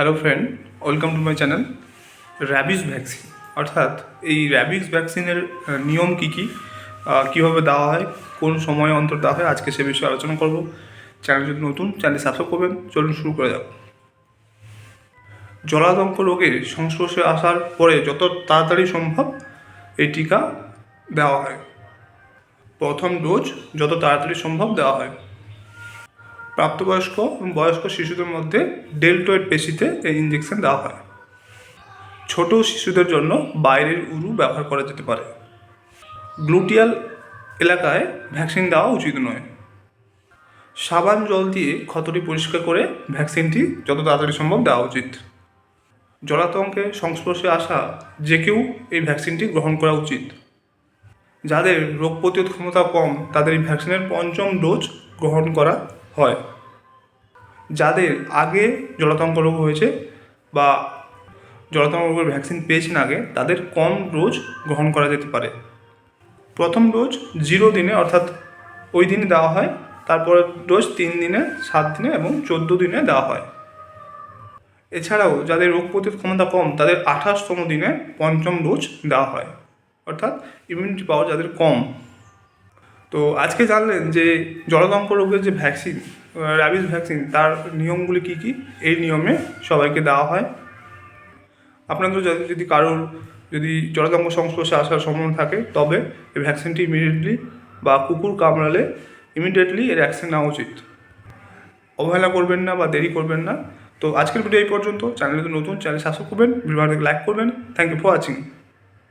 Hello friend welcome to my channel rabies vaccine অর্থাৎ এই rabies ভ্যাকসিনের নিয়ম কী কী? কীভাবে দেওয়া হয়? কোন সময় অন্তর দেওয়া হয়? আজকে সে বিষয়ে আলোচনা করব। চ্যানেল যদি নতুন চ্যানেল সাবস্ক্রাইব করবেন। চলুন শুরু করে যাও জলাতঙ্ক রোগের সংস্পর্শে আসার পরে যত তাড়াতাড়ি সম্ভব এই টিকা দেওয়া হয়। প্রথম ডোজ যত তাড়াতাড়ি সম্ভব দেওয়া হয়। প্রাপ্তবয়স্ক এবং বয়স্ক শিশুদের মধ্যে ডেল্টয়েড পেশিতে এই ইঞ্জেকশন দেওয়া হয়। ছোট শিশুদের জন্য বাইরের উরু ব্যবহার করা যেতে পারে। গ্লুটিয়াল এলাকায় ভ্যাকসিন দেওয়া উচিত নয়। সাবান জল দিয়ে ক্ষতটি পরিষ্কার করে ভ্যাকসিনটি যত তাড়াতাড়ি সম্ভব দেওয়া উচিত। জলাতঙ্কে সংস্পর্শে আসা যে কেউ এই ভ্যাকসিনটি গ্রহণ করা উচিত। যাদের রোগ প্রতিরোধ ক্ষমতা কম, তাদের এই ভ্যাকসিনের পঞ্চম ডোজ গ্রহণ করা হয়। যাদের আগে জলাতঙ্ক রোগ হয়েছে বা জলাতঙ্ক রোগের ভ্যাকসিন পেয়েছেন আগে, তাদের কম ডোজ গ্রহণ করা যেতে পারে। প্রথম ডোজ জিরো দিনে, অর্থাৎ ওই দিনে দেওয়া হয়, তারপরে ডোজ তিন দিনে, সাত দিনে এবং চোদ্দ দিনে দেওয়া হয়। এছাড়াও যাদের রোগ প্রতিরোধ ক্ষমতা কম, তাদের আঠাশতম দিনে পঞ্চম ডোজ দেওয়া হয়। অর্থাৎ ইমিউনিটি পাওয়ার যাদের কম তো আজকে জানলেন যে জলদঙ্ক রোগের যে ভ্যাকসিন র্যাবিস ভ্যাকসিন তার নিয়মগুলি কী কী? এই নিয়মে সবাইকে দেওয়া হয়। আপনাদের যদি যদি কারোর যদি জলদঙ্ক সংস্পর্শে আসার সম্ভাবনা থাকে, তবে এই ভ্যাকসিনটি ইমিডিয়েটলি বা কুকুর কামড়ালে ইমিডিয়েটলি এর অ্যাকশন নেওয়া উচিত। অবহেলা করবেন না বা দেরি করবেন না। তো আজকের ভিডিও এই পর্যন্ত। চ্যানেলে নতুন চ্যানেল সাবস্ক্রাইব করবেন। ভিডিও লাইক করবেন। Thank you for watching